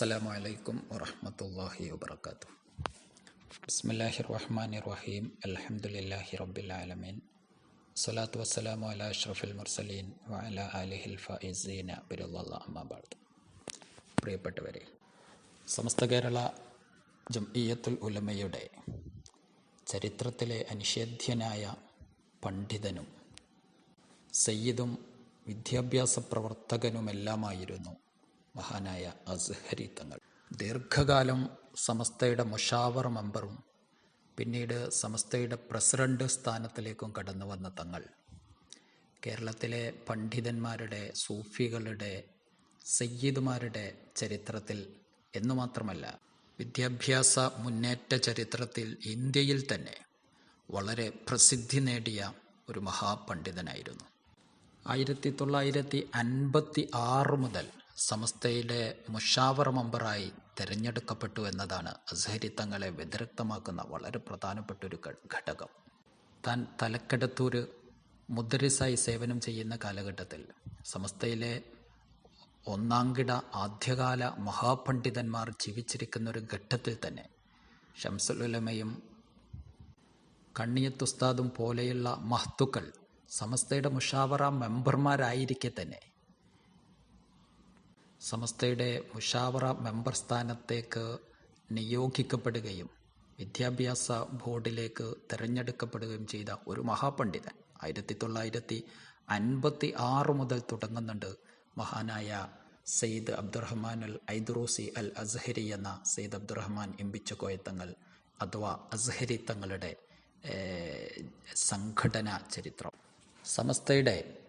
السلام عليكم ورحمة الله وبركاته بسم الله الرحمن الرحيم الحمد لله رب العالمين الصلاة والسلام على أشرف المرسلين وعلى آله الفائزين برضا الله أما بعد പ്രിയപ്പെട്ടവരെ സമസ്ത കേരള ജംഇയ്യത്തുൽ ഉലമയുടെ ചരിത്രത്തിലെ അനിഷേധ്യനായ പണ്ഡിതനും സയ്യിദും വിദ്യാഭ്യാസ പ്രവർത്തകനുമെല്ലാമായിരുന്നു മഹാനായ അസ്ഹരി തങ്ങൾ. ദീർഘകാലം സമസ്തയുടെ മുഷാവർ മെമ്പറും പിന്നീട് സമസ്തയുടെ പ്രസിഡന്റ് സ്ഥാനത്തിലേക്കും കടന്നു വന്ന തങ്ങൾ. കേരളത്തിലെ പണ്ഡിതന്മാരുടെ സൂഫികളുടെ സയ്യിദുമാരുടെ ചരിത്രത്തിൽ എന്നു മാത്രമല്ല വിദ്യാഭ്യാസ മുന്നേറ്റ ചരിത്രത്തിൽ ഇന്ത്യയിൽ തന്നെ വളരെ പ്രസിദ്ധി നേടിയ ഒരു മഹാപണ്ഡിതനായിരുന്നു. ആയിരത്തി തൊള്ളായിരത്തി അൻപത്തി ആറ് മുതൽ സമസ്തയുടെ മുഷാവർ മെമ്പറായി തിരഞ്ഞെടുക്കപ്പെട്ടു എന്നതാണ് അസഹരി തങ്ങളെ വ്യതിരക്തമാക്കുന്ന വളരെ പ്രധാനപ്പെട്ട ഒരു ഘടകം. താൻ തലക്കെടുത്തൂർ മുദ്രിസായി സേവനം ചെയ്യുന്ന കാലഘട്ടത്തിൽ സമസ്തയിലെ ഒന്നാംകിട ആദ്യകാല മഹാപണ്ഡിതന്മാർ ജീവിച്ചിരിക്കുന്ന ഒരു ഘട്ടത്തിൽ തന്നെ ഷംസുലുലമയും കണ്ണിയത്തുസ്താദും പോലെയുള്ള മഹത്തുക്കൾ സമസ്തയുടെ മുഷാവറ മെമ്പർമാരായിരിക്കെ തന്നെ സമസ്തയുടെ മുഷാവറ മെമ്പർ സ്ഥാനത്തേക്ക് നിയോഗിക്കപ്പെടുകയും വിദ്യാഭ്യാസ ബോർഡിലേക്ക് തിരഞ്ഞെടുക്കപ്പെടുകയും ചെയ്ത ഒരു മഹാപണ്ഡിതൻ ആയിരത്തി തൊള്ളായിരത്തി അൻപത്തി ആറ് മുതൽ തുടങ്ങുന്നുണ്ട്. മഹാനായ സെയ്ദ് അബ്ദുറഹ്മാൻ അൽ ഐദ്റൂസി അൽ അസ്ഹരി എന്ന സെയ്ദ് അബ്ദുറഹ്മാൻ എംപിച്ച കോയത്തങ്ങൾ അഥവാ അസ്ഹരി തങ്ങളുടെ സംഘടനാ ചരിത്രം. സമസ്തയുടെ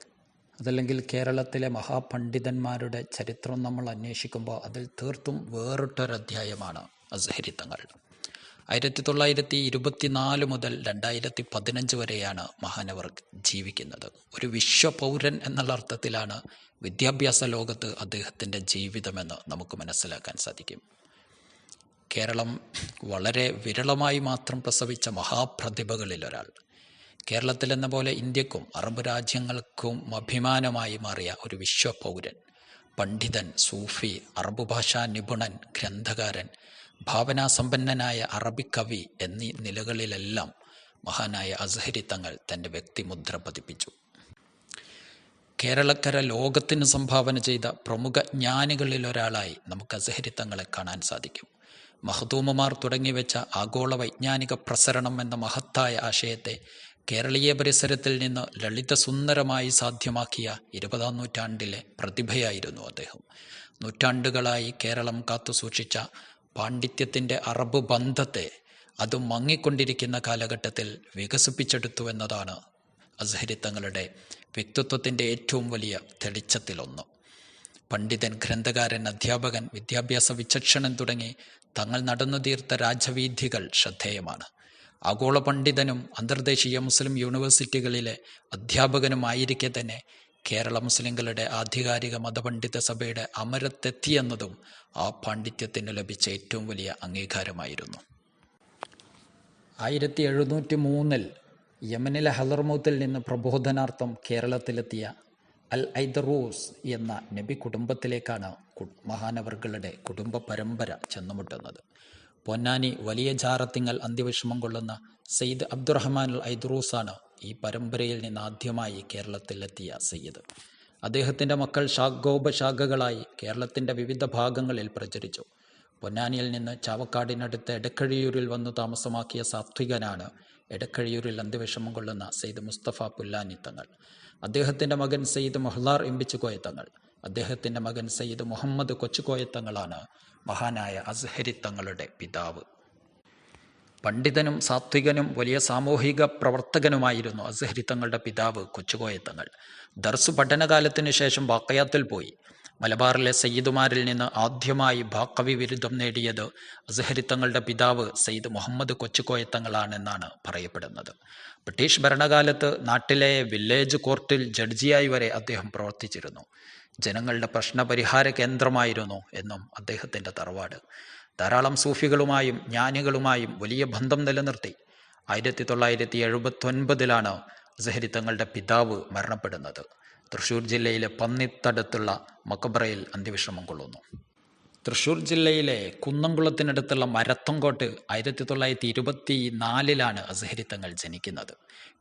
അതല്ലെങ്കിൽ കേരളത്തിലെ മഹാപണ്ഡിതന്മാരുടെ ചരിത്രം നമ്മൾ അന്വേഷിക്കുമ്പോൾ അതിൽ തീർത്തും വേറിട്ടൊരധ്യായമാണ് അസ്ഹരി തങ്ങൾ ആയിരത്തി തൊള്ളായിരത്തി ഇരുപത്തിനാല് മുതൽ രണ്ടായിരത്തി പതിനഞ്ച് വരെയാണ് മഹാനവർ ജീവിക്കുന്നത്. ഒരു വിശ്വപൗരൻ എന്നുള്ള അർത്ഥത്തിലാണ് വിദ്യാഭ്യാസ ലോകത്ത് അദ്ദേഹത്തിന്റെ ജീവിതമെന്ന് നമുക്ക് മനസ്സിലാക്കാൻ സാധിക്കും. കേരളം വളരെ വിരളമായി മാത്രം പ്രസവിച്ച മഹാപ്രതിഭകളിൽ ഒരാൾ കേരളത്തിലെന്ന പോലെ ഇന്ത്യക്കും അറബ് രാജ്യങ്ങൾക്കും അഭിമാനമായി മാറിയ ഒരു വിശ്വപൗരൻ പണ്ഡിതൻ സൂഫി അറബ് ഭാഷാ നിപുണൻ ഗ്രന്ഥകാരൻ ഭാവനാസമ്പന്നനായ അറബി കവി എന്നീ നിലകളിലെല്ലാം മഹാനായ അസ്ഹരി തങ്ങൾ തന്റെ വ്യക്തിമുദ്ര പതിപ്പിച്ചു. കേരളക്കര ലോകത്തിന് സംഭാവന ചെയ്ത പ്രമുഖ ജ്ഞാനികളിലൊരാളായി നമുക്ക് അസഹരി തങ്ങളെ കാണാൻ സാധിക്കും. മഹദൂമമാർ തുടങ്ങിവെച്ച ആഗോള വൈജ്ഞാനിക പ്രസരണം എന്ന മഹത്തായ ആശയത്തെ കേരളീയ പരിസരത്തിൽ നിന്ന് ലളിതസുന്ദരമായി സാധ്യമാക്കിയ ഇരുപതാം നൂറ്റാണ്ടിലെ പ്രതിഭയായിരുന്നു അദ്ദേഹം. നൂറ്റാണ്ടുകളായി കേരളം കാത്തുസൂക്ഷിച്ച പാണ്ഡിത്യത്തിന്റെ അറബ് ബന്ധത്തെ അത് മങ്ങിക്കൊണ്ടിരിക്കുന്ന കാലഘട്ടത്തിൽ വികസിപ്പിച്ചെടുത്തു എന്നതാണ് അസഹരി തങ്ങളുടെ വ്യക്തിത്വത്തിന്റെ ഏറ്റവും വലിയ തെളിച്ചത്തിലൊന്ന്. പണ്ഡിതൻ ഗ്രന്ഥകാരൻ അധ്യാപകൻ വിദ്യാഭ്യാസ വിചക്ഷണൻ തുടങ്ങി തങ്ങൾ നടന്നു തീർത്ത രാജവീഥികൾ ശ്രദ്ധേയമാണ്. ആഗോള പണ്ഡിതനും അന്തർദേശീയ മുസ്ലിം യൂണിവേഴ്സിറ്റികളിലെ അധ്യാപകനുമായിരിക്കെ തന്നെ കേരള മുസ്ലിങ്ങളുടെ ആധികാരിക മതപണ്ഡിത സഭയുടെ അമരത്തെത്തിയെന്നതും ആ പാണ്ഡിത്യത്തിന് ലഭിച്ച ഏറ്റവും വലിയ അംഗീകാരമായിരുന്നു. ആയിരത്തി എഴുന്നൂറ്റി മൂന്നിൽ യമനിലെ ഹലർമൂത്തിൽ നിന്ന് പ്രബോധനാർത്ഥം കേരളത്തിലെത്തിയ അൽ ഐദറൂസ് എന്ന നബി കുടുംബത്തിലേക്കാണ് മഹാനവർകളുടെ കുടുംബ പരമ്പര ചെന്നുമുട്ടുന്നത്. പൊന്നാനി വലിയ ജാറത്തിങ്ങൽ അന്ത്യവിഷമം കൊള്ളുന്ന സയ്യിദ് അബ്ദുറഹ്മാൻ അൽ ഐദ്റൂസാണ് ഈ പരമ്പരയിൽ നിന്ന് ആദ്യമായി കേരളത്തിലെത്തിയ സയ്യിദ് അദ്ദേഹത്തിന്റെ മക്കൾ ശാഖോപശാഖകളായി കേരളത്തിന്റെ വിവിധ ഭാഗങ്ങളിൽ പ്രചരിച്ചു. പൊന്നാനിയിൽ നിന്ന് ചാവക്കാടിനടുത്ത് എടക്കഴിയൂരിൽ വന്നു താമസമാക്കിയ സാത്വികനാണ് എടക്കഴിയൂരിൽ അന്ത്യവിഷമം കൊള്ളുന്ന സെയ്ദ് മുസ്തഫ പുല്ലാനി തങ്ങൾ. അദ്ദേഹത്തിന്റെ മകൻ സെയ്ദ് മൊഹ്ലാർ എംബിച്ചുകോയ കോയത്തങ്ങൾ അദ്ദേഹത്തിന്റെ മകൻ സയ്യിദ് മുഹമ്മദ് കൊച്ചുകോയത്തങ്ങളാണ് മഹാനായ അസ്ഹരി തങ്ങളുടെ പിതാവ്. പണ്ഡിതനും സാത്വികനും വലിയ സാമൂഹിക പ്രവർത്തകനുമായിരുന്നു അസ്ഹരി തങ്ങളുടെ പിതാവ് കൊച്ചുകോയത്തങ്ങൾ ദർസ് പഠനകാലത്തിന് ശേഷം ബാക്കയാത്തിൽ പോയി. മലബാറിലെ സയ്യിദുമാരിൽ നിന്ന് ആദ്യമായി ബാക്കവി ബിരുദം നേടിയത് അസഹരി തങ്ങളുടെ പിതാവ് സയ്യിദ് മുഹമ്മദ് കൊച്ചുകോയത്തങ്ങളാണെന്നാണ് പറയപ്പെടുന്നത്. ബ്രിട്ടീഷ് ഭരണകാലത്ത് നാട്ടിലെ വില്ലേജ് കോർട്ടിൽ ജഡ്ജിയായി വരെ അദ്ദേഹം പ്രവർത്തിച്ചിരുന്നു. ജനങ്ങളുടെ പ്രശ്നപരിഹാര കേന്ദ്രമായിരുന്നു എന്നും അദ്ദേഹത്തിന്റെ തറവാട്. ധാരാളം സൂഫികളുമായും ജ്ഞാനികളുമായും വലിയ ബന്ധം നിലനിർത്തി. ആയിരത്തി തൊള്ളായിരത്തി എഴുപത്തൊൻപതിലാണ് സഹരി തങ്ങളുടെ പിതാവ് മരണപ്പെടുന്നത്. തൃശ്ശൂർ ജില്ലയിലെ പന്നിത്തടുത്തുള്ള മക്കബറയിൽ അന്ത്യവിശ്രമം കൊള്ളുന്നു. തൃശ്ശൂർ ജില്ലയിലെ കുന്നംകുളത്തിനടുത്തുള്ള മരത്തങ്കോട്ട് ആയിരത്തി തൊള്ളായിരത്തി ഇരുപത്തി നാലിലാണ് അസഹരി തങ്ങൾ ജനിക്കുന്നത്.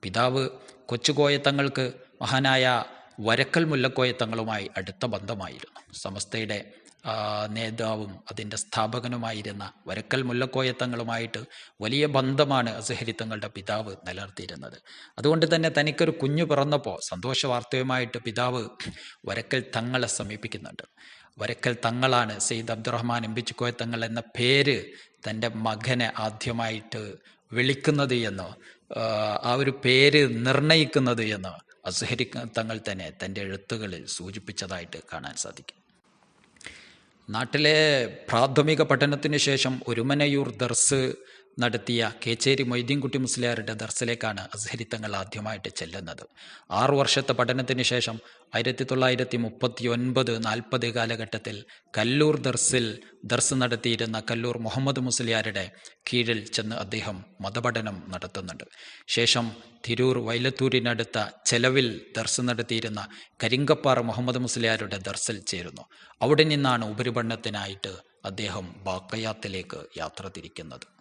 പിതാവ് കൊച്ചുകോയത്തങ്ങൾക്ക് മഹാനായ വരക്കൽ മുല്ലക്കോയ തങ്ങളുമായി അടുത്ത ബന്ധമായിരുന്നു. സമസ്തയുടെ നേതാവും അതിന്റെ സ്ഥാപകനുമായിരുന്ന വരക്കൽ മുല്ലക്കോയ മുല്ലക്കോയത്തങ്ങളുമായിട്ട് വലിയ ബന്ധമാണ് അസഹരി തങ്ങളുടെ പിതാവ് നിലനിർത്തിയിരുന്നത്. അതുകൊണ്ട് തന്നെ തനിക്കൊരു കുഞ്ഞു പിറന്നപ്പോൾ സന്തോഷ വാർത്തയുമായിട്ട് പിതാവ് വരക്കൽ തങ്ങളെ സമീപിക്കുന്നുണ്ട്. വരക്കൽ തങ്ങളാണ് സെയ്ദ് അബ്ദുറഹ്മാൻ എംബിച്ചുക്കോയ തങ്ങൾ എന്ന പേര് തന്റെ മകനെ ആദ്യമായിട്ട് വിളിക്കുന്നത് എന്നോ ആ ഒരു പേര് നിർണയിക്കുന്നത് എന്ന് അസുഹരി തങ്ങൾ തന്നെ തന്റെ എഴുത്തുകളിൽ സൂചിപ്പിച്ചതായിട്ട് കാണാൻ സാധിക്കും. നാട്ടിലെ പ്രാഥമിക പഠനത്തിന് ശേഷം ഒരുമനയൂർ ദർസ് നടത്തിയ കേച്ചേരി മൊയ്തീൻകുട്ടി മുസ്ലിയാരുടെ ദർസിലേക്കാണ് അസ്ഹരി തങ്ങൾ ആദ്യമായിട്ട് ചെല്ലുന്നത്. ആറു വർഷത്തെ പഠനത്തിന് ശേഷം ആയിരത്തി തൊള്ളായിരത്തി മുപ്പത്തി ഒൻപത് നാൽപ്പത് കാലഘട്ടത്തിൽ കല്ലൂർ ദർസിൽ ദർസ് നടത്തിയിരുന്ന കല്ലൂർ മുഹമ്മദ് മുസ്ലിയാരുടെ കീഴിൽ ചെന്ന് അദ്ദേഹം മതപഠനം നടത്തുന്നുണ്ട്. ശേഷം തിരൂർ വൈലത്തൂരിനടുത്ത ചെലവിൽ ദർസ് നടത്തിയിരുന്ന കരിങ്കപ്പാറ മുഹമ്മദ് മുസ്ലിയാരുടെ ദർസിൽ ചേരുന്നു. അവിടെ നിന്നാണ് ഉപരിപഠനത്തിനായിട്ട് അദ്ദേഹം ബാക്കയാത്തിലേക്ക് യാത്ര തിരിക്കുന്നത്.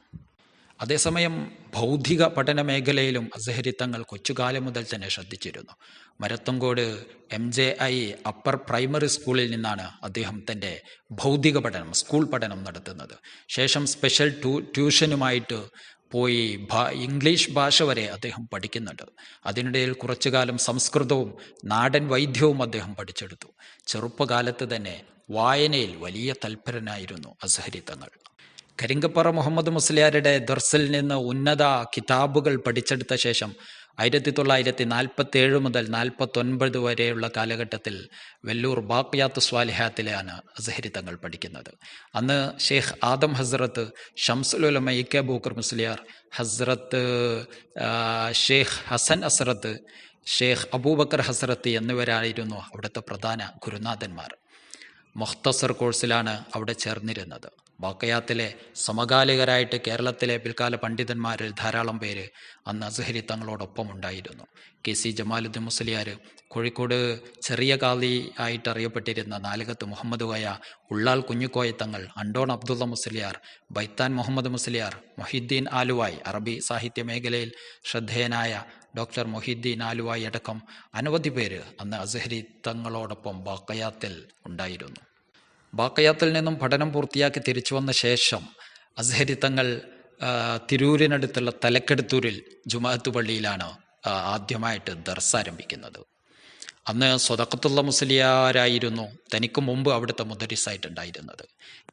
അതേസമയം ബൗദ്ധിക പഠന മേഖലയിലും അസഹരി തങ്ങൾ കൊച്ചുകാലം മുതൽ തന്നെ ശ്രദ്ധിച്ചിരുന്നു. Marathamcode M J I upper primary സ്കൂളിൽ നിന്നാണ് അദ്ദേഹം തന്റെ ഭൗതിക പഠനം സ്കൂൾ പഠനം നടത്തുന്നത്. ശേഷം സ്പെഷ്യൽ ട്യൂ ട്യൂഷനുമായിട്ട് പോയി ഇംഗ്ലീഷ് ഭാഷ വരെ അദ്ദേഹം പഠിക്കുന്നുണ്ട്. അതിനിടയിൽ കുറച്ചു കാലം സംസ്കൃതവും നാടൻ വൈദ്യവും അദ്ദേഹം പഠിച്ചെടുത്തു. ചെറുപ്പകാലത്ത് തന്നെ വായനയിൽ വലിയ തൽപരനായിരുന്നു അസഹരി തങ്ങൾ കരിങ്കപ്പറ മുഹമ്മദ് മുസ്ലിയാരുടെ ദർസിൽ നിന്ന് ഉന്നത കിതാബുകൾ പഠിച്ചെടുത്ത ശേഷം ആയിരത്തി തൊള്ളായിരത്തി നാൽപ്പത്തി ഏഴ് മുതൽ നാൽപ്പത്തൊൻപത് വരെയുള്ള കാലഘട്ടത്തിൽ വെല്ലൂർ ബാക്കിയാത്ത് സ്വാലിഹാത്തിലാണ് അസഹരി തങ്ങൾ പഠിക്കുന്നത്. അന്ന് Sheikh Adam Hazrat Shamsul Ulama E K Booker Musliyar Hazrat Sheikh Hasan ഹസ്രത്ത് ഷെയ്ഖ് അബൂബക്കർ ഹസ്രത്ത് എന്നിവരായിരുന്നു അവിടുത്തെ പ്രധാന ഗുരുനാഥന്മാർ. മുഹ്തസർ കോഴ്സിലാണ് അവിടെ ചേർന്നിരുന്നത്. ബാക്കയാത്തിലെ സമകാലികരായിട്ട് കേരളത്തിലെ പിൽക്കാല പണ്ഡിതന്മാരിൽ ധാരാളം പേര് അന്ന് അസഹരി തങ്ങളോടൊപ്പം ഉണ്ടായിരുന്നു കെ സി ജമാലുദ്ദീൻ മുസ്ലിയാർ കോഴിക്കോട് ചെറിയ കാലി ആയിട്ട് അറിയപ്പെട്ടിരുന്ന നാലകത്ത് മുഹമ്മദ് കോയ ഉള്ളാൽ കുഞ്ഞുക്കോയ തങ്ങൾ അണ്ടോൺ അബ്ദുള്ള മുസ്ലിയാർ ബൈത്താൻ മുഹമ്മദ് മുസ്ലിയാർ മൊഹിദ്ദീൻ ആലുവായ് അറബി സാഹിത്യ മേഖലയിൽ ശ്രദ്ധേയനായ ഡോക്ടർ മൊഹിദ്ദീൻ ആലുവായി അടക്കം അനവധി പേര് അന്ന് അസഹരി തങ്ങളോടൊപ്പം ബാക്കയാത്തിൽ ഉണ്ടായിരുന്നു. ബാക്കയാത്തിൽ നിന്നും പഠനം പൂർത്തിയാക്കി തിരിച്ചു വന്ന ശേഷം അസ്ഹരി തങ്ങൾ തിരൂരിനടുത്തുള്ള തലക്കെടുത്തൂരിൽ ജുമാഅത്ത് പള്ളിയിലാണ് ആദ്യമായിട്ട് ദർസ് ആരംഭിക്കുന്നത്. അന്ന് സ്വതക്കത്തുള്ള മുസ്ലിയാരായിരുന്നു തനിക്ക് മുമ്പ് അവിടുത്തെ മുദരിസായിട്ടുണ്ടായിരുന്നത്.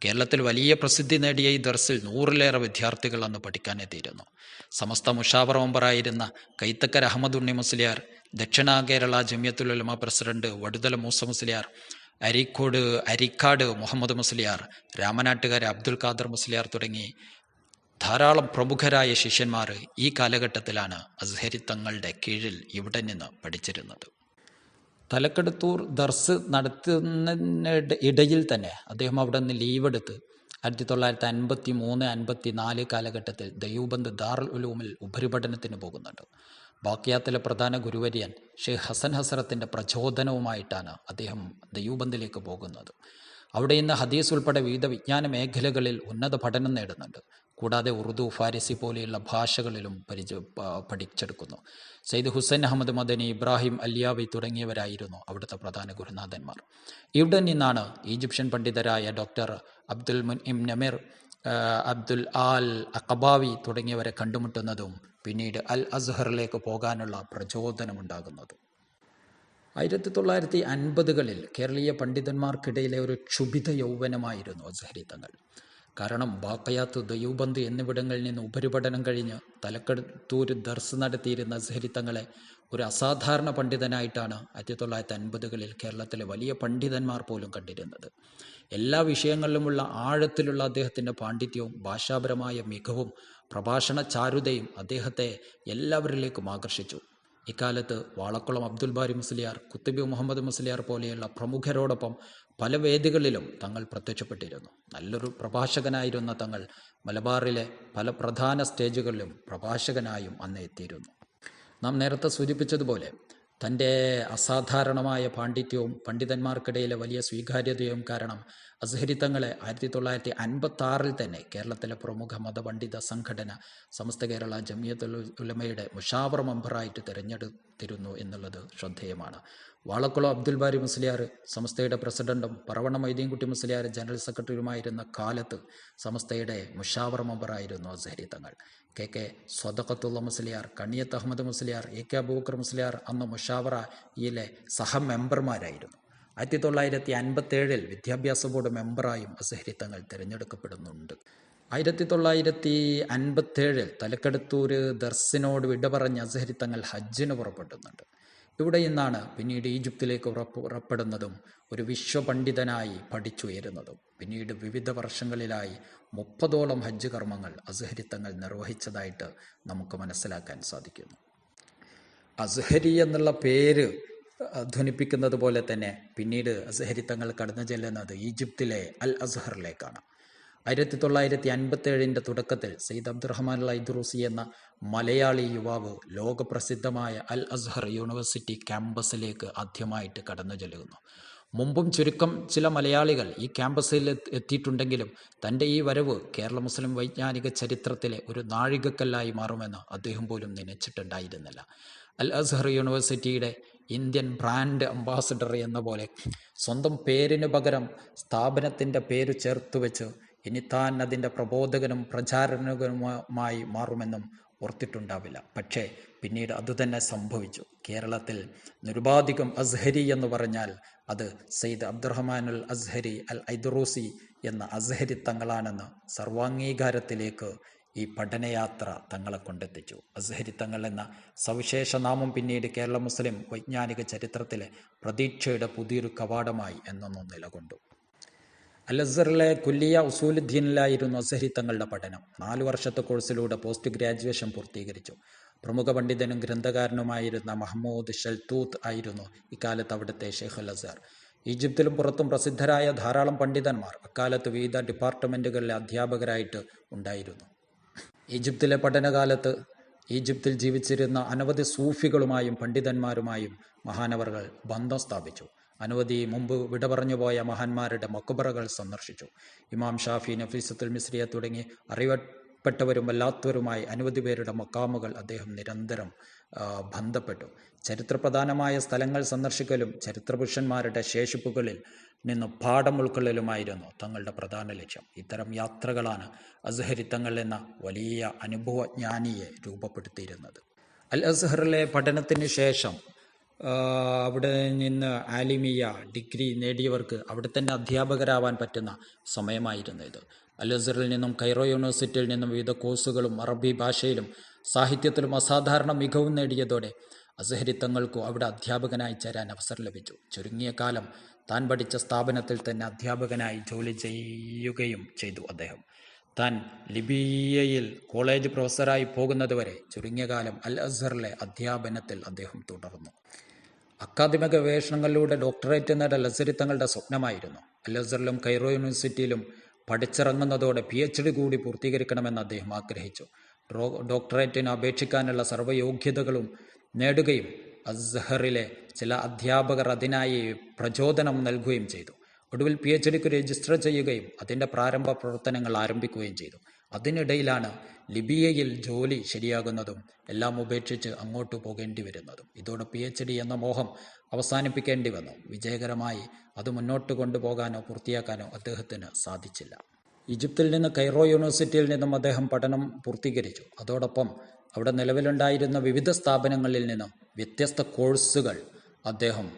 കേരളത്തിൽ വലിയ പ്രസിദ്ധി നേടിയ ഈ ദർസിൽ നൂറിലേറെ വിദ്യാർത്ഥികൾ അന്ന് പഠിക്കാനെത്തിയിരുന്നു സമസ്ത മുഷാവർ മെമ്പറായിരുന്ന കൈത്തക്കർ അഹമ്മദ് ഉണ്ണി മുസ്ലിയാർ ദക്ഷിണ കേരള ഉലമ പ്രസിഡന്റ് വടുതല മൂസ മുസ്ലിയാർ അരീക്കോട് അരിക്കാട് മുഹമ്മദ് മുസ്ലിയാർ രാമനാട്ടുകാർ അബ്ദുൽ ഖാദർ മുസ്ലിയാർ തുടങ്ങി ധാരാളം പ്രമുഖരായ ശിഷ്യന്മാർ ഈ കാലഘട്ടത്തിലാണ് അസ്ഹരി തങ്ങളുടെ കീഴിൽ ഇവിടെ നിന്ന് പഠിച്ചിരുന്നത്. തലക്കെടുത്തൂർ ദർസ് നടത്തുന്ന ഇടയിൽ തന്നെ അദ്ദേഹം അവിടെ നിന്ന് ലീവെടുത്ത് ആയിരത്തി തൊള്ളായിരത്തി അൻപത്തി മൂന്ന് അൻപത്തി നാല് കാലഘട്ടത്തിൽ ദയൂബന്ദ് ദാറുൽ ഉലൂമിൽ ഉപരിപഠനത്തിന് പോകുന്നുണ്ട്. ബാക്കിയാത്തിലെ പ്രധാന ഗുരുവര്യൻ ഷെയ്ഖ് ഹസൻ ഹസറത്തിന്റെ പ്രചോദനവുമായിട്ടാണ് അദ്ദേഹം ദയൂബന്ദിലേക്ക് പോകുന്നത്. അവിടെ ഇന്ന് ഹദീസ് ഉൾപ്പെടെ വിവിധ വിജ്ഞാന മേഖലകളിൽ ഉന്നത പഠനം നേടുന്നുണ്ട്. കൂടാതെ ഉറുദു ഫാരിസി പോലെയുള്ള ഭാഷകളിലും പരിച പഠിച്ചെടുക്കുന്നു. സയ്യിദ് ഹുസൈൻ അഹമ്മദ് മദനി ഇബ്രാഹിം അലിയാവി തുടങ്ങിയവരായിരുന്നു അവിടുത്തെ പ്രധാന ഗുരുനാഥന്മാർ. ഇവിടെ നിന്നാണ് ഈജിപ്ഷ്യൻ പണ്ഡിതരായ ഡോക്ടർ അബ്ദുൽ മുൻ നമീർ ആ, അബ്ദുൽ ആൽ അക്കബാവി തുടങ്ങിയവരെ കണ്ടുമുട്ടുന്നതും പിന്നീട് അൽ അസ്ഹറിലേക്ക് പോകാനുള്ള പ്രചോദനമുണ്ടാകുന്നത്. ആയിരത്തി തൊള്ളായിരത്തി അൻപതുകളിൽ കേരളീയ പണ്ഡിതന്മാർക്കിടയിലെ ഒരു ക്ഷുഭിത യൗവനമായിരുന്നു അസ്ഹരി തങ്ങൾ. കാരണം ബാക്കയാത്ത് ദയൂബന്ത് എന്നിവിടങ്ങളിൽ നിന്ന് ഉപരിപഠനം കഴിഞ്ഞ് തലക്കെടുത്തൂര് ദർസ് നടത്തിയിരുന്ന അസ്ഹരി തങ്ങളെ ഒരു അസാധാരണ പണ്ഡിതനായിട്ടാണ് ആയിരത്തി തൊള്ളായിരത്തി അൻപതുകളിൽ കേരളത്തിലെ വലിയ പണ്ഡിതന്മാർ പോലും കണ്ടിരുന്നത്. എല്ലാ വിഷയങ്ങളിലുമുള്ള ആഴത്തിലുള്ള അദ്ദേഹത്തിന്റെ പാണ്ഡിത്യവും ഭാഷാപരമായ മികവും പ്രഭാഷണ ചാരുതയും അദ്ദേഹത്തെ എല്ലാവരിലേക്കും ആകർഷിച്ചു. ഇക്കാലത്ത് വാളക്കുളം അബ്ദുൽ ബാരി മുസ്ലിയാർ കുത്തുബി മുഹമ്മദ് മുസ്ലിയാർ പോലെയുള്ള പ്രമുഖരോടൊപ്പം പല വേദികളിലും തങ്ങൾ പ്രത്യക്ഷപ്പെട്ടിരുന്നു. നല്ലൊരു പ്രഭാഷകനായിരുന്ന തങ്ങൾ മലബാറിലെ പല പ്രധാന സ്റ്റേജുകളിലും പ്രഭാഷകനായും അന്ന് എത്തിയിരുന്നു. നാം നേരത്തെ സൂചിപ്പിച്ചതുപോലെ തന്റെ അസാധാരണമായ പാണ്ഡിത്യവും പണ്ഡിതന്മാർക്കിടയിലെ വലിയ സ്വീകാര്യതയും കാരണം അസ്ഹരി തങ്ങളെ ആയിരത്തി തൊള്ളായിരത്തി അൻപത്തി ആറിൽ തന്നെ കേരളത്തിലെ പ്രമുഖ മതപണ്ഡിത സംഘടന സമസ്ത കേരള ജമിയത്തുൽ ഉലമയുടെ മുഷാവർ മെമ്പറായിട്ട് തിരഞ്ഞെടുത്തിരുന്നു എന്നുള്ളത് ശ്രദ്ധേയമാണ്. വാളക്കുളം അബ്ദുൽ ബാരി മുസ്ലിയാർ സമസ്തയുടെ പ്രസിഡന്റും പറവണ മൈദീൻകുട്ടി മുസ്ലിയാർ ജനറൽ സെക്രട്ടറിയുമായിരുന്ന കാലത്ത് സമസ്തയുടെ മുഷാവർ മെമ്പറായിരുന്നു Azhari Thangal K K Sadakathulla Musliyar Kaniyath Ahmed Musliyar A K Aboobacker Musliyar അന്ന് മുഷാവറയിലെ സഹ മെമ്പർമാരായിരുന്നു. ആയിരത്തി തൊള്ളായിരത്തി അൻപത്തേഴിൽ വിദ്യാഭ്യാസ ബോർഡ് മെമ്പറായും അസഹരി തങ്ങൾ തിരഞ്ഞെടുക്കപ്പെടുന്നുണ്ട്. ആയിരത്തി തൊള്ളായിരത്തി അൻപത്തേഴിൽ തലക്കെടുത്തൂർ ദർസിനോട് വിട പറഞ്ഞ അസഹരി തങ്ങൾ ഹജ്ജിന് പുറപ്പെടുന്നുണ്ട് ഇവിടെ നിന്നാണ് പിന്നീട് ഈജിപ്തിലേക്ക് ഉറപ്പ് പുറപ്പെടുന്നതും ഒരു വിശ്വപണ്ഡിതനായി പഠിച്ചുയരുന്നതും? പിന്നീട് വിവിധ വർഷങ്ങളിലായി മുപ്പതോളം ഹജ്ജ് കർമ്മങ്ങൾ അസഹരിത്തങ്ങൾ നിർവഹിച്ചതായിട്ട് നമുക്ക് മനസ്സിലാക്കാൻ സാധിക്കുന്നു. അസ്ഹരി എന്നുള്ള പേര് ധ്വനിപ്പിക്കുന്നത് പോലെ തന്നെ പിന്നീട് അസ്ഹരി തങ്ങൾ കടന്നു ചെല്ലുന്നത് ഈജിപ്തിലെ അൽ അസ്ഹറിലേക്കാണ്. ആയിരത്തി തൊള്ളായിരത്തി അൻപത്തേഴിന്റെ തുടക്കത്തിൽ സെയ്ദ് അബ്ദുറഹ്മാൻ ലൈദ്രൂസി എന്ന മലയാളി യുവാവ് ലോകപ്രസിദ്ധമായ അൽ അസ്ഹർ യൂണിവേഴ്സിറ്റി ക്യാമ്പസിലേക്ക് ആദ്യമായിട്ട് കടന്നു ചെല്ലുന്നു. മുമ്പും ചുരുക്കം ചില മലയാളികൾ ഈ ക്യാമ്പസിൽ എത്തിയിട്ടുണ്ടെങ്കിലും തന്റെ ഈ വരവ് കേരള മുസ്ലിം വൈജ്ഞാനിക ചരിത്രത്തിലെ ഒരു നാഴികക്കല്ലായി മാറുമെന്ന് അദ്ദേഹം പോലും നനച്ചിട്ടുണ്ടായിരുന്നില്ല. അൽ അസ്ഹർ യൂണിവേഴ്സിറ്റിയുടെ ഇന്ത്യൻ ബ്രാൻഡ് അംബാസഡർ എന്ന പോലെ സ്വന്തം പേരിന് പകരം സ്ഥാപനത്തിന്റെ പേര് ചേർത്ത് വെച്ച് ഇനി താൻ അതിന്റെ പ്രബോധകനും പ്രചാരകനുമായി മാറുമെന്നും ഓർത്തിട്ടുണ്ടാവില്ല. പക്ഷേ പിന്നീട് അതുതന്നെ സംഭവിച്ചു. കേരളത്തിൽ നിരുപാധികം അസ്ഹരി എന്ന് പറഞ്ഞാൽ അത് സെയ്ദ് അബ്ദുറഹ്മാനുൽ അസ്ഹരി അൽ ഐദറൂസി എന്ന അസ്ഹരി തങ്ങളാണെന്ന് സർവാംഗീകാരത്തിലേക്ക് ഈ പഠനയാത്ര തങ്ങളെ കൊണ്ടെത്തിച്ചു. അസ്ഹരി തങ്ങൾ എന്ന സവിശേഷ നാമം പിന്നീട് കേരള മുസ്ലിം വൈജ്ഞാനിക ചരിത്രത്തിലെ പ്രതീക്ഷയുടെ പുതിയൊരു കവാടമായി എന്നൊന്നും നിലകൊണ്ടു. അൽ അസറിലെ കുല്ലിയ ഉസൂലുദ്ദീനിലായിരുന്നു അസഹരി തങ്ങളുടെ പഠനം. നാലു വർഷത്തെ കോഴ്സിലൂടെ പോസ്റ്റ് ഗ്രാജുവേഷൻ പൂർത്തീകരിച്ചു. പ്രമുഖ പണ്ഡിതനും ഗ്രന്ഥകാരനുമായിരുന്ന മഹമ്മൂദ് ഷൽത്തൂത്ത് ആയിരുന്നു ഇക്കാലത്ത് അവിടുത്തെ ഷെയ്ഖ് അൽ അസർ ഈജിപ്തിലും പുറത്തും പ്രസിദ്ധരായ ധാരാളം പണ്ഡിതന്മാർ അക്കാലത്ത് വിവിധ ഡിപ്പാർട്ട്മെന്റുകളിലെ അധ്യാപകരായിട്ട് ഉണ്ടായിരുന്നു. ഈജിപ്തിലെ പഠനകാലത്ത് ഈജിപ്തിൽ ജീവിച്ചിരുന്ന അനവധി സൂഫികളുമായും പണ്ഡിതന്മാരുമായും മഹാനവറുകൾ ബന്ധം സ്ഥാപിച്ചു. അനവധി മുമ്പ് വിട പറഞ്ഞുപോയ മഹാന്മാരുടെ മക്കുബറകൾ സന്ദർശിച്ചു. ഇമാം ഷാഫി നഫീസത്തുൽ മിസ്രിയ തുടങ്ങി അറിയപ്പെട്ടവരും അല്ലാത്തവരുമായി അനവധി പേരുടെ മക്കാമുകൾ അദ്ദേഹം നിരന്തരം ബന്ധപ്പെട്ടു. ചരിത്രപ്രധാനമായ സ്ഥലങ്ങൾ സന്ദർശിക്കലും ചരിത്രപുരുഷന്മാരുടെ ശേഷിപ്പുകളിൽ നിന്ന് പാഠം ഉൾക്കൊള്ളലുമായിരുന്നു തങ്ങളുടെ പ്രധാന ലക്ഷ്യം. ഇത്തരം യാത്രകളാണ് അസ്ഹരി തങ്ങൾ എന്ന വലിയ അനുഭവജ്ഞാനിയെ രൂപപ്പെടുത്തിയിരുന്നത്. അൽ അസ്ഹറിലെ പഠനത്തിന് ശേഷം അവിടെ നിന്ന് ആലിമിയ ഡിഗ്രി നേടിയവർക്ക് അവിടെ തന്നെ അധ്യാപകരാവാൻ പറ്റുന്ന സമയമായിരുന്നു ഇത്. അലസറിൽ നിന്നും കൈറോ യൂണിവേഴ്സിറ്റിയിൽ നിന്നും വിവിധ കോഴ്സുകളും അറബി ഭാഷയിലും സാഹിത്യത്തിലും അസാധാരണ മികവും നേടിയതോടെ അസഹരി തങ്ങൾക്കു അവിടെ അധ്യാപകനായി ചേരാൻ അവസരം ലഭിച്ചു. ചുരുങ്ങിയ കാലം താൻ പഠിച്ച സ്ഥാപനത്തിൽ തന്നെ അധ്യാപകനായി ജോലി ചെയ്യുകയും ചെയ്തു അദ്ദേഹം. താൻ ലിബിയയിൽ കോളേജ് പ്രൊഫസറായി പോകുന്നതുവരെ ചുരുങ്ങിയ കാലം അൽ അസറിലെ അധ്യാപനത്തിൽ അദ്ദേഹം തുടർന്നു. അക്കാദമിക ഗവേഷണങ്ങളിലൂടെ ഡോക്ടറേറ്റ് നേടൽ അസരി തങ്ങളുടെ സ്വപ്നമായിരുന്നു. അലസറിലും കൈറോ യൂണിവേഴ്സിറ്റിയിലും പഠിച്ചിറങ്ങുന്നതോടെ പി എച്ച് ഡി കൂടി പൂർത്തീകരിക്കണമെന്ന് അദ്ദേഹം ആഗ്രഹിച്ചു. ഡോക്ടറേറ്റിന് അപേക്ഷിക്കാനുള്ള സർവയോഗ്യതകളും നേടുകയും അസ്ഹറിലെ ചില അധ്യാപകർ അതിനായി പ്രചോദനം നൽകുകയും ചെയ്തു. ഒടുവിൽ പി എച്ച് ഡിക്ക് രജിസ്റ്റർ ചെയ്യുകയും അതിന്റെ പ്രാരംഭ പ്രവർത്തനങ്ങൾ ആരംഭിക്കുകയും ചെയ്തു. അതിനിടയിലാണ് ലിബിയയിൽ ജോലി ശരിയാകുന്നതും എല്ലാം ഉപേക്ഷിച്ച് അങ്ങോട്ട് പോകേണ്ടി വരുന്നതും. ഇതോടെ പി എച്ച് ഡി എന്ന മോഹം അവസാനിപ്പിക്കേണ്ടി വന്നു. വിജയകരമായി അത് മുന്നോട്ട് കൊണ്ടുപോകാനോ പൂർത്തിയാക്കാനോ അദ്ദേഹത്തിന് സാധിച്ചില്ല. ഈജിപ്തിൽ നിന്ന് കൈറോ യൂണിവേഴ്സിറ്റിയിൽ നിന്നും അദ്ദേഹം പഠനം പൂർത്തീകരിച്ചു. അതോടൊപ്പം അവിടെ നിലവിലുണ്ടായിരുന്ന വിവിധ സ്ഥാപനങ്ങളിൽ നിന്നും വ്യത്യസ്ത കോഴ്സുകൾ അദ്ദേഹം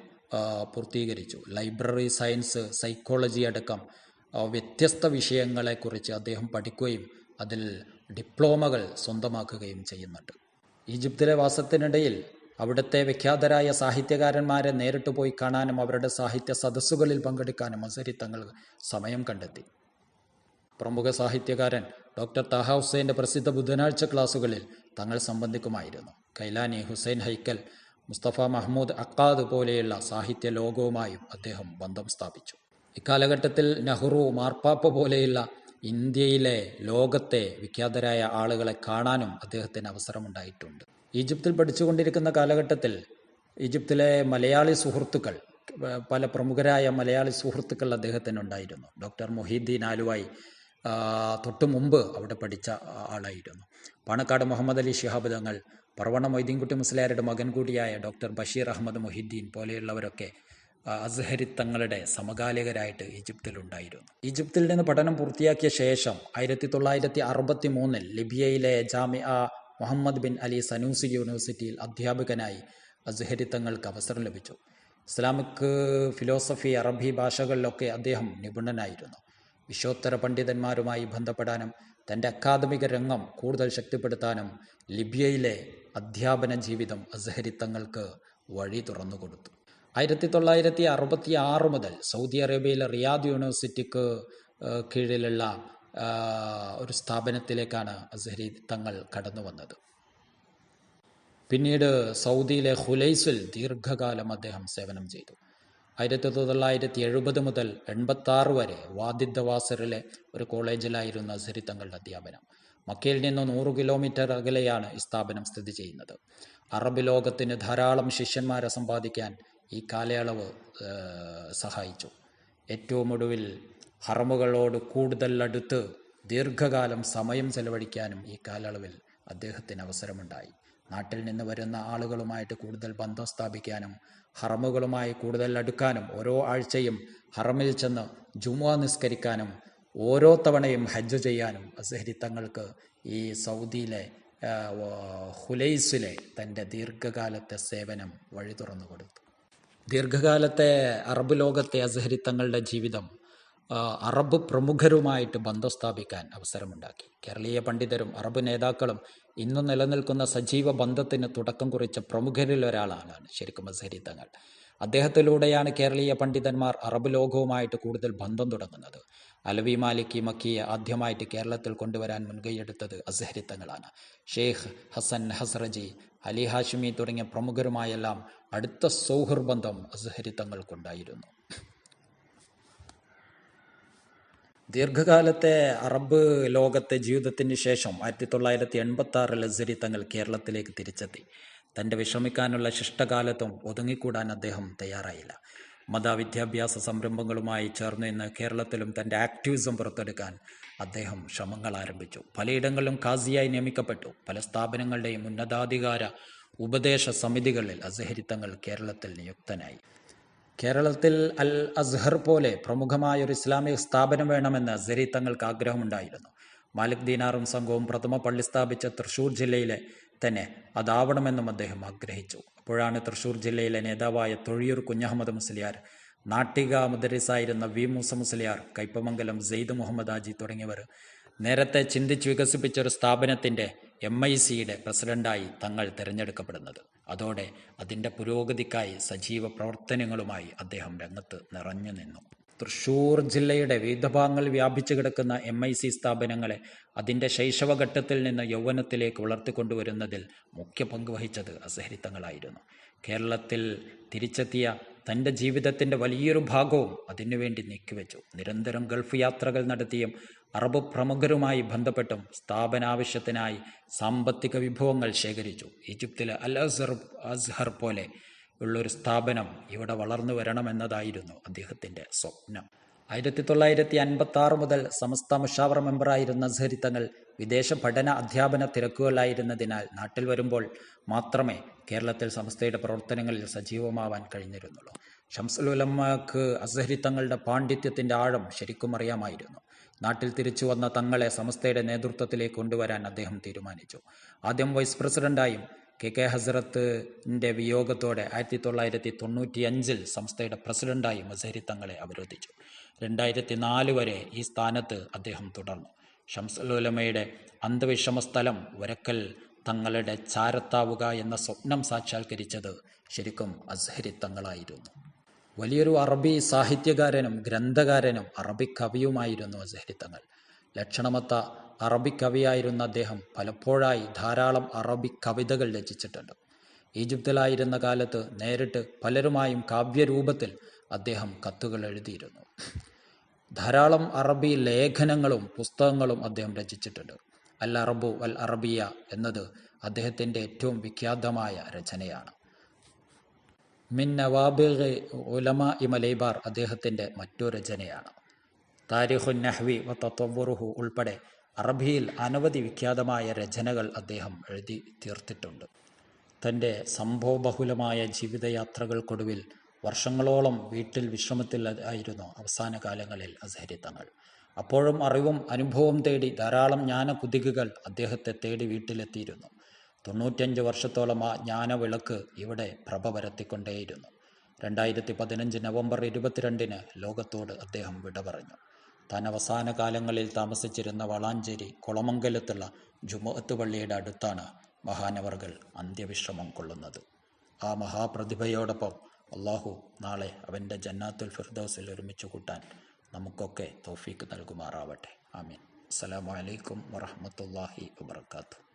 പൂർത്തീകരിച്ചു. ലൈബ്രറി സയൻസ് സൈക്കോളജി അടക്കം വ്യത്യസ്ത വിഷയങ്ങളെക്കുറിച്ച് അദ്ദേഹം പഠിക്കുകയും അതിൽ ഡിപ്ലോമകൾ സ്വന്തമാക്കുകയും ചെയ്യുന്നുണ്ട്. ഈജിപ്തിലെ വാസത്തിനിടയിൽ അവിടുത്തെ വിഖ്യാതരായ സാഹിത്യകാരന്മാരെ നേരിട്ട് പോയി കാണാനും അവരുടെ സാഹിത്യ സദസ്സുകളിൽ പങ്കെടുക്കാനും അസരി തങ്ങൾ സമയം കണ്ടെത്തി. പ്രമുഖ സാഹിത്യകാരൻ ഡോക്ടർ താഹ ഹുസൈന്റെ പ്രസിദ്ധ ബുധനാഴ്ച ക്ലാസുകളിൽ തങ്ങൾ സംബന്ധിക്കുമായിരുന്നു. Kilani Hussain Haykal Mustafa Mahmud Akkad പോലെയുള്ള സാഹിത്യ ലോകവുമായും അദ്ദേഹം ബന്ധം സ്ഥാപിച്ചു. ഇക്കാലഘട്ടത്തിൽ നെഹ്റു മാർപ്പാപ്പ പോലെയുള്ള ഇന്ത്യയിലെ ലോകത്തെ വിഖ്യാതരായ ആളുകളെ കാണാനും അദ്ദേഹത്തിന് അവസരമുണ്ടായിട്ടുണ്ട്. ഈജിപ്തിൽ പഠിച്ചുകൊണ്ടിരിക്കുന്ന കാലഘട്ടത്തിൽ ഈജിപ്തിലെ മലയാളി സുഹൃത്തുക്കൾ പല പ്രമുഖരായ മലയാളി സുഹൃത്തുക്കൾ അദ്ദേഹത്തിന് ഉണ്ടായിരുന്നു ഡോക്ടർ മൊഹീദ്ദീൻ ആലുവായി തൊട്ടു മുമ്പ് അവിടെ പഠിച്ച ആളായിരുന്നു. പാണക്കാട് മുഹമ്മദ് അലി ശിഹാബ് തങ്ങൾ പറവണ മൊയ്തീൻകുട്ടി മുസ്ലിയാരുടെ മകൻ കൂടിയായ ഡോക്ടർ ബഷീർ അഹമ്മദ് മൊഹിദ്ദീൻ പോലെയുള്ളവരൊക്കെ അസ്ഹരി തങ്ങളുടെ സമകാലികരായിട്ട് ഈജിപ്തിലുണ്ടായിരുന്നു. ഈജിപ്തിൽ നിന്ന് പഠനം പൂർത്തിയാക്കിയ ശേഷം ആയിരത്തി തൊള്ളായിരത്തി അറുപത്തി മൂന്നിൽ ലിബിയയിലെ Jamia Muhammad bin Ali Sanusi യൂണിവേഴ്സിറ്റിയിൽ അധ്യാപകനായി അസ്ഹരി തങ്ങൾക്ക് അവസരം ലഭിച്ചു. ഇസ്ലാമിക് ഫിലോസഫി അറബി ഭാഷകളിലൊക്കെ അദ്ദേഹം നിപുണനായിരുന്നു. വിശ്വോത്തര പണ്ഡിതന്മാരുമായി ബന്ധപ്പെടാനും തന്റെ അക്കാദമിക രംഗം കൂടുതൽ ശക്തിപ്പെടുത്താനും ലിബിയയിലെ അധ്യാപന ജീവിതം അസ്ഹരി തങ്ങൾക്ക് വഴി തുറന്നുകൊടുത്തു. ആയിരത്തി തൊള്ളായിരത്തി അറുപത്തി ആറ് മുതൽ സൗദി അറേബ്യയിലെ റിയാദ് യൂണിവേഴ്സിറ്റിക്ക് കീഴിലുള്ള ഒരു സ്ഥാപനത്തിലേക്കാണ് അസഹരി തങ്ങൾ കടന്നു വന്നത്. പിന്നീട് സൗദിയിലെ ഹുലൈസിൽ ദീർഘകാലം അദ്ദേഹം സേവനം ചെയ്തു. ആയിരത്തി തൊള്ളായിരത്തി എഴുപത് മുതൽ എൺപത്തി വരെ വാദിദ്ദവാസറിലെ ഒരു കോളേജിലായിരുന്നു അസരി തങ്ങളുടെ അധ്യാപനം. മക്കയിൽ നിന്ന് നൂറ് കിലോമീറ്റർ അകലെയാണ് ഈ സ്ഥാപനം സ്ഥിതി ചെയ്യുന്നത്. അറബ് ലോകത്തിന് ധാരാളം ശിഷ്യന്മാരെ സമ്പാദിക്കാൻ ഈ കാലയളവ് സഹായിച്ചു. ഏറ്റവും ഒടുവിൽ ഹറമുകളോട് കൂടുതൽ അടുത്ത് ദീർഘകാലം സമയം ചെലവഴിക്കാനും ഈ കാലയളവിൽ അദ്ദേഹത്തിന് അവസരമുണ്ടായി. നാട്ടിൽ നിന്ന് വരുന്ന ആളുകളുമായിട്ട് കൂടുതൽ ബന്ധം സ്ഥാപിക്കാനും ഹറമുകളുമായി കൂടുതൽ അടുക്കാനും ഓരോ ആഴ്ചയും ഹറമിൽ ചെന്ന് ജുമുഅ നിസ്കരിക്കാനും ഓരോ തവണയും ഹജ്ജ് ചെയ്യാനും അസഹരി തങ്ങൾക്ക് ഈ സൗദിയിലെ ഹുലൈസിലെ തന്റെ ദീർഘകാലത്തെ സേവനം വഴി തുറന്നു കൊടുത്തു. ദീർഘകാലത്തെ അറബ് ലോകത്തെ അസഹരി തങ്ങളുടെ ജീവിതം അറബ് പ്രമുഖരുമായിട്ട് ബന്ധം സ്ഥാപിക്കാൻ അവസരമുണ്ടാക്കി. കേരളീയ പണ്ഡിതരും അറബ് നേതാക്കളും ഇന്ന് നിലനിൽക്കുന്ന സജീവ ബന്ധത്തിന് തുടക്കം കുറിച്ച പ്രമുഖരിൽ ഒരാളാണ് ശരിക്കും അസഹരി തങ്ങൾ. അദ്ദേഹത്തിലൂടെയാണ് കേരളീയ പണ്ഡിതന്മാർ അറബ് ലോകവുമായിട്ട് കൂടുതൽ ബന്ധം തുടങ്ങുന്നത്. അലവി മാലിക്കി മക്കിയെ ആദ്യമായിട്ട് കേരളത്തിൽ കൊണ്ടുവരാൻ മുൻകൈയെടുത്തത് അസഹരിത്തങ്ങളാണ് ഷെയ്ഖ് ഹസൻ ഹസ്രജി അലി ഹാഷിമി തുടങ്ങിയ പ്രമുഖരുമായെല്ലാം അടുത്ത സൗഹൃബന്ധം അസഹരി തങ്ങൾക്കുണ്ടായിരുന്നു ദീർഘകാലത്തെ അറബ് ലോകത്തെ ജീവിതത്തിന് ശേഷം ആയിരത്തി തൊള്ളായിരത്തി എൺപത്തി ആറിൽ അസരി തങ്ങൾ കേരളത്തിലേക്ക് തിരിച്ചെത്തി. തന്റെ വിശ്രമിക്കാനുള്ള ശിഷ്ടകാലത്തും ഒതുങ്ങിക്കൂടാൻ അദ്ദേഹം തയ്യാറായില്ല. മതവിദ്യാഭ്യാസ സംരംഭങ്ങളുമായി ചേർന്ന് ഇന്ന് കേരളത്തിലും തന്റെ ആക്ടിവിസം പുറത്തെടുക്കാൻ അദ്ദേഹം ശ്രമങ്ങൾ ആരംഭിച്ചു. പലയിടങ്ങളിലും കാസിയായി നിയമിക്കപ്പെട്ടു. പല സ്ഥാപനങ്ങളുടെയും ഉന്നതാധികാര ഉപദേശ സമിതികളിൽ അസഹരി തങ്ങൾ കേരളത്തിൽ നിയുക്തനായി. കേരളത്തിൽ അൽ അസ്ഹർ പോലെ പ്രമുഖമായ ഒരു ഇസ്ലാമിക സ്ഥാപനം വേണമെന്ന് അസഹരി തങ്ങൾക്ക് ആഗ്രഹമുണ്ടായിരുന്നു. മാലിക് ദീനാറും സംഘവും പ്രഥമ പള്ളി സ്ഥാപിച്ച തൃശൂർ ജില്ലയിലെ തന്നെ അതാവണമെന്നും അദ്ദേഹം ആഗ്രഹിച്ചു. അപ്പോഴാണ് തൃശൂർ ജില്ലയിലെ നേതാവായ തൊഴിയൂർ കുഞ്ഞഹമ്മദ് മുസ്ലിയാർ നാട്ടിക മുദരിസായിരുന്ന വി മൂസ മുസ്ലിയാർ കൈപ്പമംഗലം സെയ്ദ് മുഹമ്മദ് ആജി തുടങ്ങിയവർ നേരത്തെ ചിന്തിച്ച് വികസിപ്പിച്ച ഒരു സ്ഥാപനത്തിന്റെ എം ഐ സിയുടെ പ്രസിഡന്റായി തങ്ങൾ തിരഞ്ഞെടുക്കപ്പെടുന്നത്. അതോടെ അതിന്റെ പുരോഗതിക്കായി സജീവ പ്രവർത്തനങ്ങളുമായി അദ്ദേഹം രംഗത്ത് നിറഞ്ഞു നിന്നു. തൃശൂർ ജില്ലയുടെ വിവിധ ഭാഗങ്ങളിൽ വ്യാപിച്ചു കിടക്കുന്ന എം ഐ സി സ്ഥാപനങ്ങളെ അതിന്റെ ശൈശവഘട്ടത്തിൽ നിന്ന് യൗവനത്തിലേക്ക് വളർത്തിക്കൊണ്ടുവരുന്നതിൽ മുഖ്യ പങ്ക് വഹിച്ചത് അസഹരിത്തങ്ങളായിരുന്നു. കേരളത്തിൽ തിരിച്ചെത്തിയ തന്റെ ജീവിതത്തിന്റെ വലിയൊരു ഭാഗവും അതിനുവേണ്ടി നീക്കിവെച്ചു. നിരന്തരം ഗൾഫ് യാത്രകൾ നടത്തിയും അറബ് പ്രമുഖരുമായി ബന്ധപ്പെട്ടും സ്ഥാപനാവശ്യത്തിനായി സാമ്പത്തിക വിഭവങ്ങൾ ശേഖരിച്ചു. ഈജിപ്തിലെ അൽ അസ്ഹർ അസ്ഹർ പോലെ ഉള്ളൊരു സ്ഥാപനം ഇവിടെ വളർന്നു വരണമെന്നതായിരുന്നു അദ്ദേഹത്തിന്റെ സ്വപ്നം. ആയിരത്തി തൊള്ളായിരത്തി അൻപത്തി ആറ് മുതൽ സമസ്ത മുഷാവർ മെമ്പറായിരുന്ന തങ്ങൾ വിദേശ പഠന അധ്യാപന തിരക്കുകളായിരുന്നതിനാൽ നാട്ടിൽ വരുമ്പോൾ മാത്രമേ കേരളത്തിൽ സംസ്ഥയുടെ പ്രവർത്തനങ്ങളിൽ സജീവമാവാൻ കഴിഞ്ഞിരുന്നുള്ളൂ. ഷംസുലുലമ്മക്ക് അസഹരി തങ്ങളുടെ പാണ്ഡിത്യത്തിന്റെ ആഴം ശരിക്കും അറിയാമായിരുന്നു. നാട്ടിൽ തിരിച്ചു വന്ന തങ്ങളെ സംസ്ഥയുടെ നേതൃത്വത്തിലേക്ക് കൊണ്ടുവരാൻ അദ്ദേഹം തീരുമാനിച്ചു. ആദ്യം വൈസ് പ്രസിഡന്റായും കെ കെ ഹസ്രത്തിന്റെ വിയോഗത്തോടെ ആയിരത്തി തൊള്ളായിരത്തി തൊണ്ണൂറ്റി അഞ്ചിൽ സംസ്ഥയുടെ പ്രസിഡന്റായി മസഹരി തങ്ങളെ അവരോധിച്ചു. രണ്ടായിരത്തി നാല് വരെ ഈ സ്ഥാനത്ത് അദ്ദേഹം തുടർന്നു. ഷംസുലുലമയുടെ അന്ധവിഷമ സ്ഥലം വരക്കൽ തങ്ങളുടെ ചാരത്താവുക എന്ന സ്വപ്നം സാക്ഷാത്കരിച്ചത് ശരിക്കും അസ്ഹരി തങ്ങളായിരുന്നു. വലിയൊരു അറബി സാഹിത്യകാരനും ഗ്രന്ഥകാരനും അറബി കവിയുമായിരുന്നു അസ്ഹരി തങ്ങൾ. ലക്ഷണമത്ത അറബി കവിയായിരുന്ന അദ്ദേഹം പലപ്പോഴായി ധാരാളം അറബി കവിതകൾ രചിച്ചിട്ടുണ്ട്. ഈജിപ്തിലായിരുന്ന കാലത്ത് നേരിട്ട് പലരുമായും കാവ്യരൂപത്തിൽ അദ്ദേഹം കത്തുകൾ എഴുതിയിരുന്നു. ധാരാളം അറബി ലേഖനങ്ങളും പുസ്തകങ്ങളും അദ്ദേഹം രചിച്ചിട്ടുണ്ട്. അൽ അറബു അൽ അറബിയ എന്നത് അദ്ദേഹത്തിന്റെ ഏറ്റവും വിഖ്യാതമായ രചനയാണ്. മിൻ നവാബിഗ് ഉലമ ഇമലൈബാർ അദ്ദേഹത്തിന്റെ മറ്റു രചനയാണ്. താരിഖുൻ നഹ്വി വ ഉൾപ്പെടെ അറബിയിൽ അനവധി വിഖ്യാതമായ രചനകൾ അദ്ദേഹം എഴുതി തീർത്തിട്ടുണ്ട്. തന്റെ സംഭവബഹുലമായ ജീവിതയാത്രകൾക്കൊടുവിൽ വർഷങ്ങളോളം വീട്ടിൽ വിശ്രമത്തിൽ ആയിരുന്നു അവസാന കാലങ്ങളിൽ അസഹരി തങ്ങൾ അപ്പോഴും അറിവും അനുഭവവും തേടി ധാരാളം ജ്ഞാനകുതികുകൾ അദ്ദേഹത്തെ തേടി വീട്ടിലെത്തിയിരുന്നു. തൊണ്ണൂറ്റഞ്ച് വർഷത്തോളം ആ ജ്ഞാനവിളക്ക് ഇവിടെ പ്രഭ പരത്തിക്കൊണ്ടേയിരുന്നു. രണ്ടായിരത്തി പതിനഞ്ച് നവംബർ ഇരുപത്തിരണ്ടിന് ലോകത്തോട് അദ്ദേഹം വിട പറഞ്ഞു. താൻ അവസാന കാലങ്ങളിൽ താമസിച്ചിരുന്ന വളാഞ്ചേരി കുളമംഗലത്തുള്ള ജുമുഅത്ത് പള്ളിയുടെ അടുത്താണ് മഹാനവർകൾ അന്ത്യവിശ്രമം കൊള്ളുന്നത്. ആ മഹാപ്രതിഭയോടൊപ്പം അള്ളാഹു നാളെ അവന്റെ ജന്നാത്തുൽ ഫിർദോസിൽ ഒരുമിച്ച് കൂട്ടാൻ നമുക്കൊക്കെ തൗഫീക്ക് നൽകുമാറാവട്ടെ. ആമീൻ. അസ്സലാമു അലൈക്കും വറഹ്മത്തുള്ളാഹി വബർക്കാത്തു